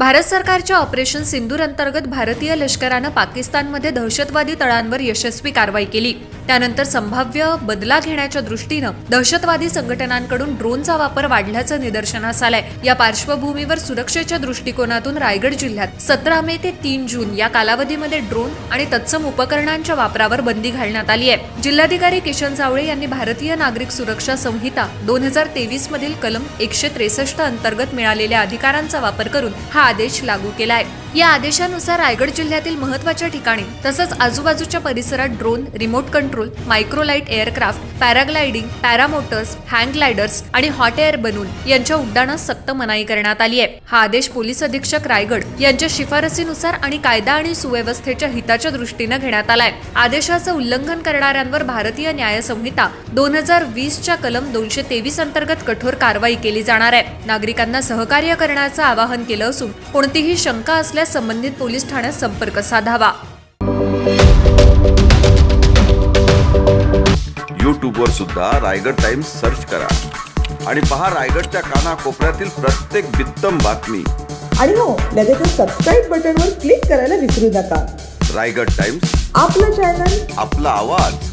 भारत सरकारच्या ऑपरेशन सिंदूर अंतर्गत भारतीय लष्करानं पाकिस्तानमध्ये दहशतवादी तळांवर यशस्वी कारवाई केली. त्यानंतर संभाव्य बदला घेण्याच्या दृष्टीनं दहशतवादी संघटनांकडून ड्रोनचा वापर वाढल्याचं निदर्शनास आलंय या पार्श्वभूमीवर सुरक्षेच्या दृष्टिकोनातून रायगड जिल्ह्यात सतरा मे ते तीन जून या कालावधीमध्ये ड्रोन आणि तत्सम उपकरणांच्या वापरावर बंदी घालण्यात आली आहे जिल्हाधिकारी किशन जावळे यांनी भारतीय नागरिक सुरक्षा संहिता दोन हजार तेवीस मधील कलम एकशे त्रेसष्ट अंतर्गत मिळालेल्या अधिकारांचा वापर करून हा आदेश लागू केला आहे या आदेशानुसार रायगड जिल्ह्यातील महत्त्वाच्या ठिकाणी तसंच आजूबाजूच्या परिसरात drone remote control microlight aircraft paragliding paramotors hang gliders आणि हॉट एअर बनून यांच्या उड्डाणास सक्त मनाई करण्यात आली आहे. हा आदेश पोलीस अधीक्षक रायगड यांच्या शिफारसीनुसार आणि कायदा आणि सुव्यवस्थेच्या हिताच्या दृष्टीनं घेण्यात आलाय. आदेशाचं उल्लंघन करणाऱ्यांवर भारतीय न्याय संहिता दोन हजार वीसच्या कलम दोनशे तेवीस अंतर्गत कठोर कारवाई केली जाणार आहे. नागरिकांना सहकार्य करण्याचं आवाहन केलं असून कोणतीही शंका असल्यास संबंधित पोलीस ठाण्यात संपर्क साधावा. यूट्यूबवर सुद्धा रायगड टाइम्स सर्च करा. आणि पहा रायगडच्या कानाकोपऱ्यातील प्रत्येक बित्तम बातमी. आणि हो लगेचच सबस्क्राईब बटनवर क्लिक करायला विसरू नका. रायगड टाइम्स आपलं चॅनल आपला आवाज.